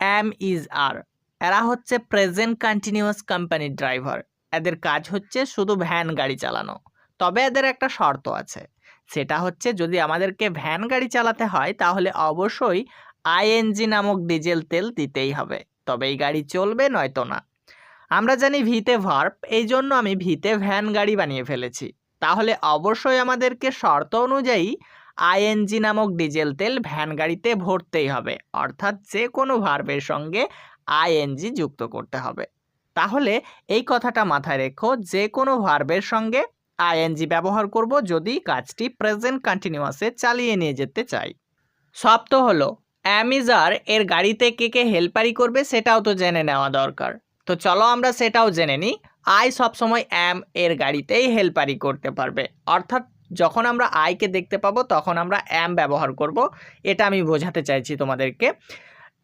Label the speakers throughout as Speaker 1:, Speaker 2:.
Speaker 1: M is আর এরা হচ্ছে present continuous কোম্পানির ড্রাইভার এদের কাজ হচ্ছে শুধু ভ্যান গাড়ি চালানো। তবে এদের একটা শর্ত আছে। সেটা হচ্ছে যদি আমাদেরকে ভ্যান গাড়ি চালাতে হয়, তাহলে অবশ্যই আইএনজি নামক ডিজেল তেল দিতেই হবে। তবে এই গাড়ি চলবে নয়তো না। আমরা জানি ভিতে ভার্ব এই জন্য আমি ভিতে ভ্যান গাড়ি বানিয়ে ফেলেছি। তাহলে অবশ্যই আমাদেরকে শর্ত অনুযায়ী আইএনজি নামক ডিজেল তেল ভ্যান গাড়িতে ভরতেই হবে, অর্থাৎ যে কোনো ভার্বের সঙ্গে আইএনজি যুক্ত করতে হবে। তাহলে এই কথাটা মাথায় রেখো যে কোনো ভার্বের সঙ্গে আইএনজি ব্যবহার করব যদি কাজটি প্রেজেন্ট কন্টিনিউয়াসে চালিয়ে নিয়ে যেতে চাই। সপ্ত হলো, অ্যামিজার এর গাড়িতে কে কে হেল্পারি করবে সেটাও তো জেনে নেওয়া দরকার। তো চলো আমরা সেটাও জেনে নিই, আই সবসময় অ্যাম এর গাড়িতেই হেল্পারি করতে পারবে, অর্থাৎ যখন আমরা আইকে দেখতে পাবো, তখন আমরা অ্যাম ব্যবহার করব। এটা আমি বোঝাতে চাইছি তোমাদেরকে।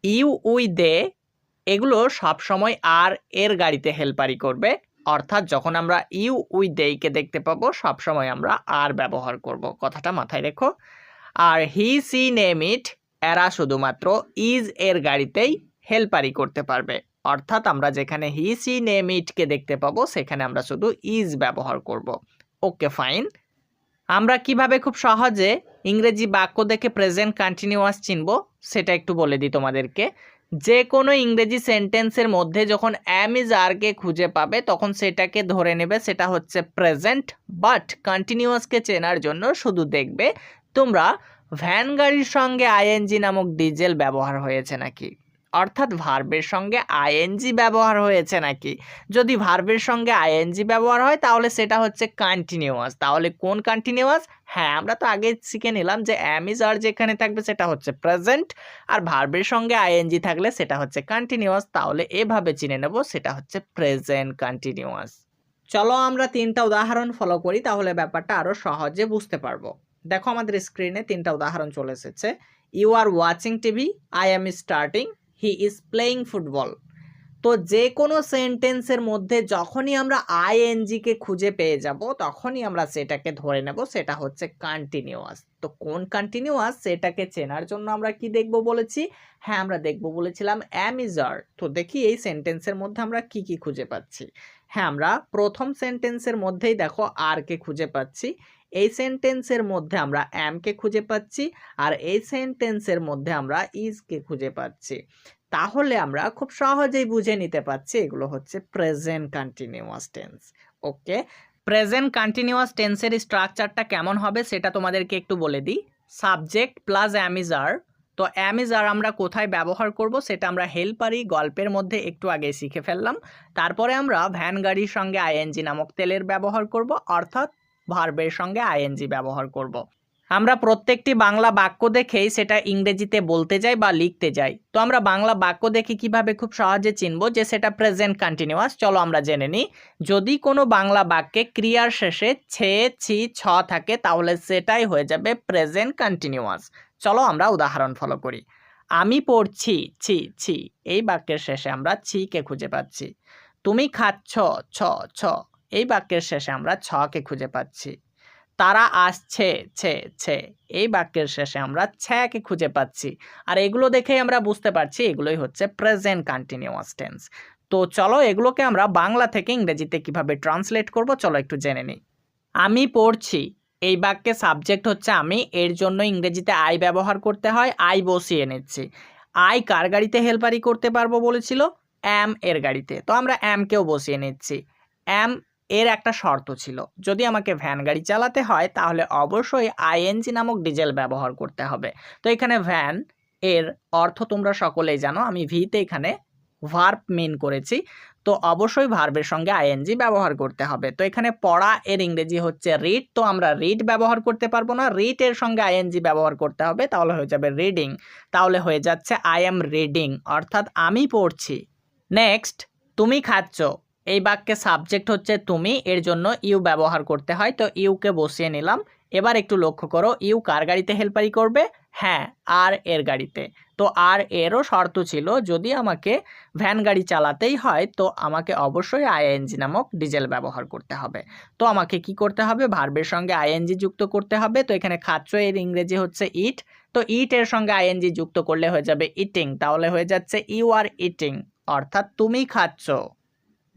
Speaker 1: ইউ উই দে এগুলো সবসময় আর এর গাড়িতে হেল্পারি করবে। অর্থাৎ যখন আমরা ইউ উই দেইকে দেখতে পাবো, সবসময় আমরা আর ব্যবহার করব। কথাটা মাথায় রেখো। আর হি সি নেম ইট এরা শুধুমাত্র ইজ এর গাড়িতেই হেল্পারি করতে পারবে। অর্থাৎ আমরা যেখানে হি সি নেম ইটকে দেখতে পাবো, সেখানে আমরা শুধু ইজ ব্যবহার করব। ওকে ফাইন আমরা কীভাবে খুব সহজে ইংরেজি বাক্য দেখে প্রেজেন্ট কন্টিনিউয়াস চিনব, সেটা একটু বলে দিই তোমাদেরকে। যে কোনো ইংরেজি সেন্টেন্সের মধ্যে যখন অ্যাম ইজ আরকে খুঁজে পাবে, তখন সেটাকে ধরে নেবে, সেটা হচ্ছে প্রেজেন্ট বাট কন্টিনিউয়াসকে চেনার জন্য শুধু দেখবে, তোমরা ভ্যান গাড়ির সঙ্গে আইএনজি নামক ডিজেল ব্যবহার হয়েছে নাকি? অর্থাৎ ভার্বের সঙ্গে আইএনজি ব্যবহার হয়েছে নাকি? যদি ভার্বের সঙ্গে আইএনজি ব্যবহার হয়, তাহলে সেটা হচ্ছে কন্টিনিউয়াস তাহলে কোন কন্টিনিউয়াস হ্যাঁ আমরা তো আগে শিখে নিলাম যে অ্যামিজ আর যেখানে থাকবে, সেটা হচ্ছে প্রেজেন্ট আর ভার্বের সঙ্গে আইএনজি থাকলে সেটা হচ্ছে কন্টিনিউয়াস তাহলে এভাবে চিনে নেব, সেটা হচ্ছে প্রেজেন্ট কন্টিনিউয়াস চলো আমরা তিনটা উদাহরণ ফলো করি, তাহলে ব্যাপারটা আরও সহজে বুঝতে পারব। দেখো আমাদের স্ক্রিনে তিনটা উদাহরণ চলে এসেছে। You are watching TV I am starting he is playing football তো যে কোনো সেন্টেন্সের মধ্যে যখনই আমরা আইএনজিকে খুঁজে পেয়ে যাব, তখনই আমরা সেটাকে ধরে নেব। সেটা হচ্ছে কন্টিনিউয়াস তো কোন কন্টিনিউয়াস সেটাকে চেনার জন্য আমরা কি দেখব বলেছি? হ্যাঁ আমরা দেখব বলেছিলাম অ্যামিজার তো দেখি এই সেন্টেন্সের মধ্যে আমরা কি কি খুঁজে পাচ্ছি? হ্যাঁ আমরা প্রথম সেন্টেন্সের মধ্যেই দেখো আরকে খুঁজে পাচ্ছি। এই সেন্টেন্সের মধ্যে আমরা অ্যামকে খুঁজে পাচ্ছি আর এই সেন্টেন্সের মধ্যে আমরা ইজকে খুঁজে পাচ্ছি। তাহলে আমরা খুব সহজেই বুঝে নিতে পারছি এগুলো হচ্ছে present continuous tense okay present continuous টেন্সের স্ট্রাকচারটা কেমন হবে সেটা তোমাদেরকে একটু বলে দিই। Subject plus am is are তো অ্যামিজার আমরা কোথায় ব্যবহার করব সেটা আমরা হেল্পারি গল্পের মধ্যে একটু আগে শিখে ফেললাম। তারপরে আমরা ভ্যান গাড়ির সঙ্গে আইএনজি নামক তেলের ব্যবহার করব, অর্থাৎ ভার্বের সঙ্গে আইএনজি ব্যবহার করব। আমরা প্রত্যেকটি বাংলা বাক্য দেখেই সেটা ইংরেজিতে বলতে যাই বা লিখতে যাই। তো আমরা বাংলা বাক্য দেখে কীভাবে খুব সহজে চিনব যে সেটা প্রেজেন্ট কন্টিনিউয়াস চলো আমরা জেনে নিই। যদি কোনো বাংলা বাক্যে ক্রিয়ার শেষে ছে, ছি, ছ থাকে, তাহলে সেটাই হয়ে যাবে প্রেজেন্ট কন্টিনিউয়াস চলো আমরা উদাহরণ ফলো করি। আমি পড়ছি, ছি ছি, এই বাক্যের শেষে আমরা ছিকে খুঁজে পাচ্ছি। তুমি খাচ্ছ, ছ ছ। এই বাক্যের শেষে আমরা ছকে খুঁজে পাচ্ছি। তারা আসছে, ছে ছে। এই বাক্যের শেষে আমরা ছ্যাকে খুঁজে পাচ্ছি। আর এগুলো দেখেই আমরা বুঝতে পারছি এগুলোই হচ্ছে প্রেজেন্ট কন্টিনিউয়াস টেন্স তো চলো এগুলোকে আমরা বাংলা থেকে ইংরেজিতে কীভাবে ট্রান্সলেট করব চলো একটু জেনে নিই। আমি পড়ছি। এই বাক্যে সাবজেক্ট হচ্ছে আমি। এর জন্য ইংরেজিতে আই ব্যবহার করতে হয়। আই বসিয়ে নিচ্ছি। আই কার গাড়িতে হেল্পারি করতে পারব বলেছিল? অ্যাম এর গাড়িতে। তো আমরা অ্যামকেও বসিয়ে নিচ্ছি। অ্যাম এর একটা শর্ত ছিল। যদি আমাকে ভ্যান গাড়ি চালাতে হয়, তাহলে অবশ্যই আইএনজি নামক ডিজেল ব্যবহার করতে হবে। তো এখানে ভ্যান এর অর্থ তোমরা সকলেই জানো, আমি ভিতে এখানে ভার্ব মিন করেছি। তো অবশ্যই ভার্বের সঙ্গে আইএনজি ব্যবহার করতে হবে। তো এখানে পড়া এর ইংরেজি হচ্ছে রিড তো আমরা রিড ব্যবহার করতে পারব না। রিড এর সঙ্গে আইএনজি ব্যবহার করতে হবে, তাহলে হয়ে যাবে রিডিং তাহলে হয়ে যাচ্ছে আই এম রিডিং অর্থাৎ আমি পড়ছি। নেক্সট তুমি খাচ্ছ। এই বাক্যে সাবজেক্ট হচ্ছে তুমি, এর জন্য ইউ ব্যবহার করতে হয়। তো ইউকে বসিয়ে নিলাম। এবার একটু লক্ষ্য করো ইউ কার গাড়িতে হেল্পারি করবে? হ্যাঁ আর এর গাড়িতে। তো আর এরও শর্ত ছিল, যদি আমাকে ভ্যান গাড়ি চালাতেই হয়, তো আমাকে অবশ্যই আইএনজি নামক ডিজেল ব্যবহার করতে হবে। তো আমাকে কি করতে হবে? ভার্বের সঙ্গে আইএনজি যুক্ত করতে হবে। তো এখানে খাচ্ছ, এর ইংরেজি হচ্ছে ইট তো ইট এর সঙ্গে আইএনজি যুক্ত করলে হয়ে যাবে ইটিং তাহলে হয়ে যাচ্ছে ইউ আর ইটিং অর্থাৎ তুমি খাচ্ছ।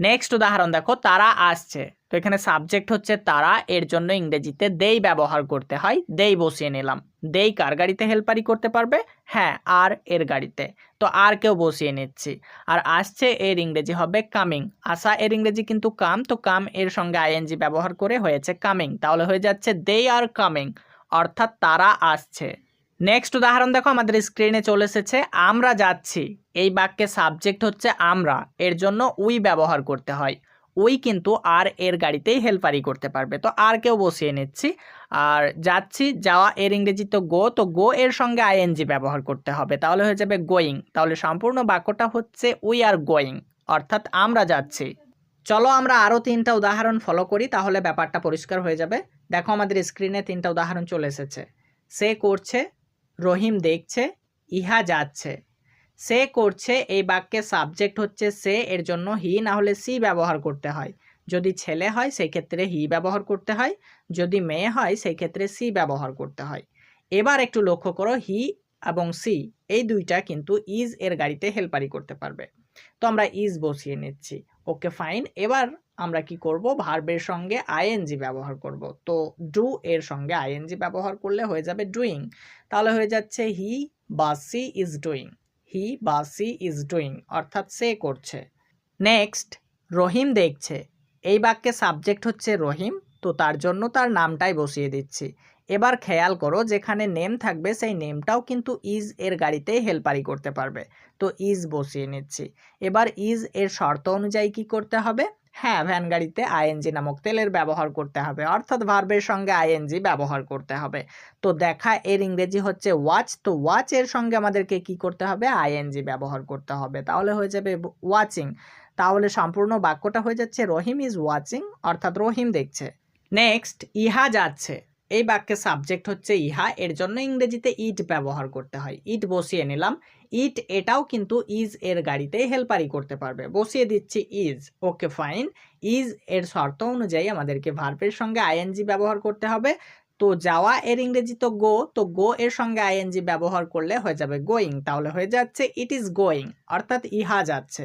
Speaker 1: নেক্সট উদাহরণ দেখো, তারা আসছে। তো এখানে সাবজেক্ট হচ্ছে তারা, এর জন্য ইংরেজিতে দেই ব্যবহার করতে হয় দেই বসিয়ে নিলাম। দেই কার গাড়িতে হেল্পারি করতে পারবে? হ্যাঁ আর এর গাড়িতে। তো আর কেউ বসিয়ে নিচ্ছি। আর আসছে, এর ইংরেজি হবে কামিং আসা এর ইংরেজি কিন্তু কাম, তো কাম এর সঙ্গে আইএনজি ব্যবহার করে হয়েছে কামিং তাহলে হয়ে যাচ্ছে দে আর কামিং অর্থাৎ তারা আসছে। নেক্সট উদাহরণ দেখো, আমাদের স্ক্রিনে চলে এসেছে, আমরা যাচ্ছি। এই বাক্যে সাবজেক্ট হচ্ছে আমরা, এর জন্য উই ব্যবহার করতে হয়। উই কিন্তু আর এর গাড়িতেই হেল্পারি করতে পারবে। তো আর কেউ বসিয়ে নিচ্ছি। আর যাচ্ছি, যাওয়া এর ইংরেজি তো গো তো গো এর সঙ্গে আইএনজি ব্যবহার করতে হবে। তাহলে হয়ে যাবে গোয়িং তাহলে সম্পূর্ণ বাক্যটা হচ্ছে উই আর গোয়িং অর্থাৎ আমরা যাচ্ছি। চলো আমরা আরও তিনটা উদাহরণ ফলো করি, তাহলে ব্যাপারটা পরিষ্কার হয়ে যাবে। দেখো আমাদের স্ক্রিনে তিনটা উদাহরণ চলে এসেছে। সে করছে রহিম দেখছে, ইহা যাচ্ছে। সে করছে, এই বাক্যে সাবজেক্ট হচ্ছে সে, এর জন্য হি না হলে সি ব্যবহার করতে হয়। যদি ছেলে হয় সেই ক্ষেত্রে হি ব্যবহার করতে হয়। যদি মেয়ে হয় সেই ক্ষেত্রে সি ব্যবহার করতে হয়। এবার একটু লক্ষ্য করো, হি এবং সি, এই দুইটা কিন্তু ইজ এর গাড়িতে হেল্পারি করতে পারবে। তো আমরা ইজ বসিয়ে নিচ্ছি। ওকে ফাইন এবার আমরা কি করব? ভার্বের সঙ্গে আইএনজি ব্যবহার করব। তো ডু এর সঙ্গে আইএনজি ব্যবহার করলে হয়ে যাবে ডুইং তাহলে হয়ে যাচ্ছে হি বা সি ইজ ডুইং হি বা সি ইজ ডুইং অর্থাৎ সে করছে। নেক্সট রহিম দেখছে। এই বাক্যে সাবজেক্ট হচ্ছে রহিম। তো তার জন্য তার নামটাই বসিয়ে দিচ্ছি। এবার খেয়াল করো, যেখানে নেম থাকবে, সেই নেমটাও কিন্তু ইজ এর গাড়িতেই হেল্পারি করতে পারবে। তো ইজ বসিয়ে নিচ্ছি। এবার ইজ এর শর্ত অনুযায়ী কি করতে হবে? হ্যাঁ ভ্যান গাড়িতে আইএনজি নামক তেলের ব্যবহার করতে হবে। অর্থাৎ ভার্বের সঙ্গে আইএনজি ব্যবহার করতে হবে। তো দেখা, এর ইংরেজি হচ্ছে ওয়াচ। তো ওয়াচ এর সঙ্গে আমাদেরকে কি করতে হবে? আইএনজি ব্যবহার করতে হবে। তাহলে হয়ে যাবে ওয়াচিং। তাহলে সম্পূর্ণ বাক্যটা হয়ে যাচ্ছে, রহিম ইজ ওয়াচিং, অর্থাৎ রহিম দেখছে। নেক্সট, ইহা যাচ্ছে। এই বাক্যের সাবজেক্ট হচ্ছে ইহা। এর জন্য ইংরেজিতে ইট ব্যবহার করতে হয়। ইট বসিয়ে নিলাম। ইট, এটাও কিন্তু ইজ এর গাড়িতে হেল্পারি করতে পারবে। বসিয়ে দিচ্ছি ইজ। Okay, fine. ইজ এর শর্ত অনুযায়ী আমাদেরকে ভার্বের সঙ্গে আইএনজি ব্যবহার করতে হবে। তো যাওয়া এর ইংরেজি তো গো তো গো এর সঙ্গে আইএনজি ব্যবহার করলে হয়ে যাবে গোয়িং। তাহলে হয়ে যাচ্ছে, ইট ইজ গোয়িং, অর্থাৎ ইহা যাচ্ছে।